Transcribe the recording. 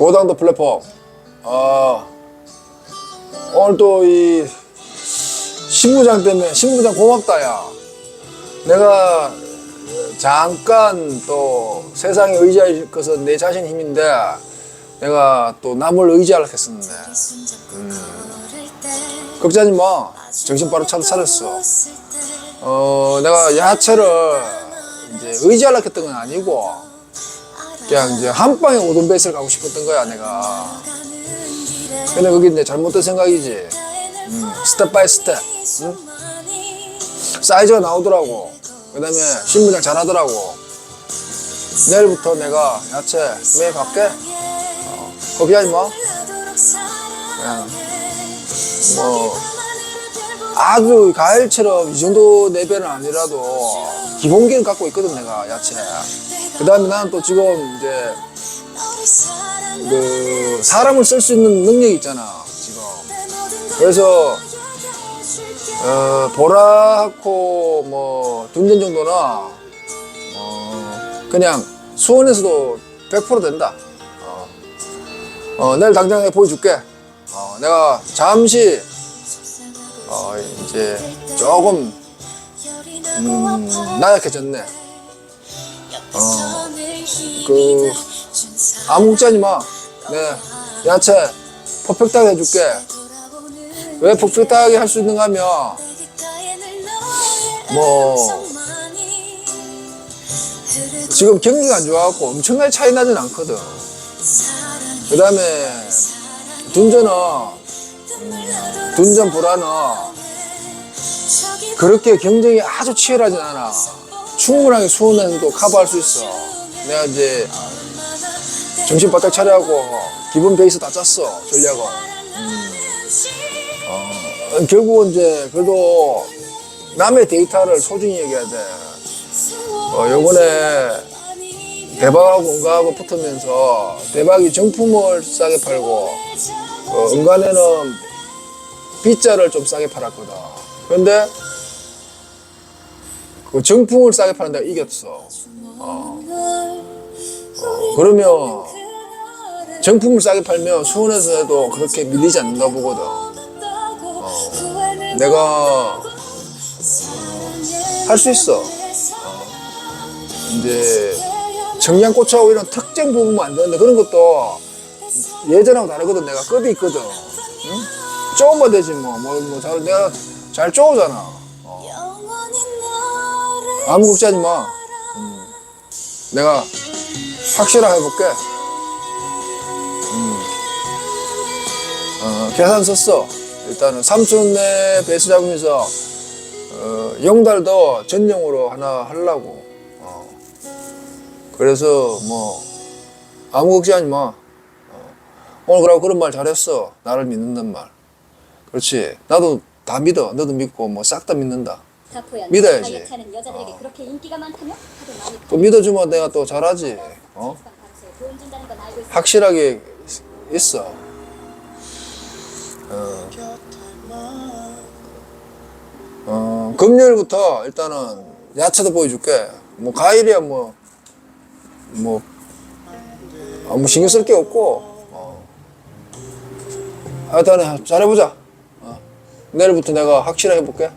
고당도 플랫폼. 어, 오늘 또 이 신부장 때문에 신부장 고맙다 야. 내가 잠깐 또 세상에 의지할 것은 내 자신 힘인데 내가 또 남을 의지하려 했었는데 걱정하지 마. 정신 바로 차렸어. 어, 내가 야채를 이제 의지하려 했던 건 아니고 그냥 이제 한 방에 오돈 베이스를 가고 싶었던 거야 내가. 근데 그게 이제 잘못된 생각이지. 음, 스텝 바이 스텝. 응? 사이즈가 나오더라고. 그 다음에 신부장 잘하더라고. 내일부터 내가 야채 매일 갈게. 어, 걱정하지 마. 그냥 뭐 아주 가을처럼 이 정도 레벨은 아니라도 기본기는 갖고 있거든 내가 야채. 그 다음에 나는 또 지금 이제 그 사람을 쓸 수 있는 능력이 있잖아 지금. 그래서 어, 보라하고 뭐 둔전 정도나 어, 그냥 수원에서도 100% 된다. 어, 어, 내일 당장 내가 보여줄게. 어, 내가 잠시 어, 이제 조금 음, 나약해졌네. 어, 그 아무 걱정하지 마. 네, 야채 퍼펙트하게 해줄게. 왜 퍼펙트하게 할 수 있는가 하면 뭐 지금 경기가 안 좋아갖고 엄청나게 차이 나진 않거든. 그 다음에 둔전은 음, 둔전 보라는 그렇게 경쟁이 아주 치열하진 않아. 충분하게 수원에서도 커버할 수 있어. 내가 이제 정신 바짝 차려하고 기본 베이스 다 짰어 전략은. 어, 결국은 이제 그래도 남의 데이터를 소중히 여겨야 돼. 어, 요번에 대박하고 은가하고 붙으면서 대박이 정품을 싸게 팔고 어, 은간에는 빗자를 좀 싸게 팔았거든. 그런데 그 정품을 싸게 파는 데가 이겼어. 어. 어, 그러면 정품을 싸게 팔면 수원에서 해도 그렇게 밀리지 않는다 보거든. 어, 내가 할 수 있어. 이제 청양고추하고 이런 특정 부분만 안 되는데 그런 것도 예전하고 다르거든. 내가 급이 있거든. 응? 쪼으면 되지 뭐. 뭐, 뭐 잘, 내가 잘 쪼우잖아. 어. 아무 걱정하지 마. 음. 내가 확실하게 해볼게. 음. 어, 계산 썼어. 일단은 삼촌네 배수 잡으면서 어, 영달도 전용으로 하나 하려고. 어. 그래서 뭐 아무 걱정하지 마. 어. 오늘 그러고 그런 말 잘했어. 나를 믿는단 말. 그렇지. 나도 다 믿어. 너도 믿고 뭐 싹 다 믿는다. 믿어야지. 많이 또 믿어주면 내가 또 잘하지. 어? 확실하게 있어. 어. 어, 금요일부터 일단은 야채도 보여줄게. 뭐 과일이야 뭐, 뭐, 아무 신경 쓸 게 없고. 어. 하여튼 잘해보자. 어. 내일부터 내가 확실하게 해볼게.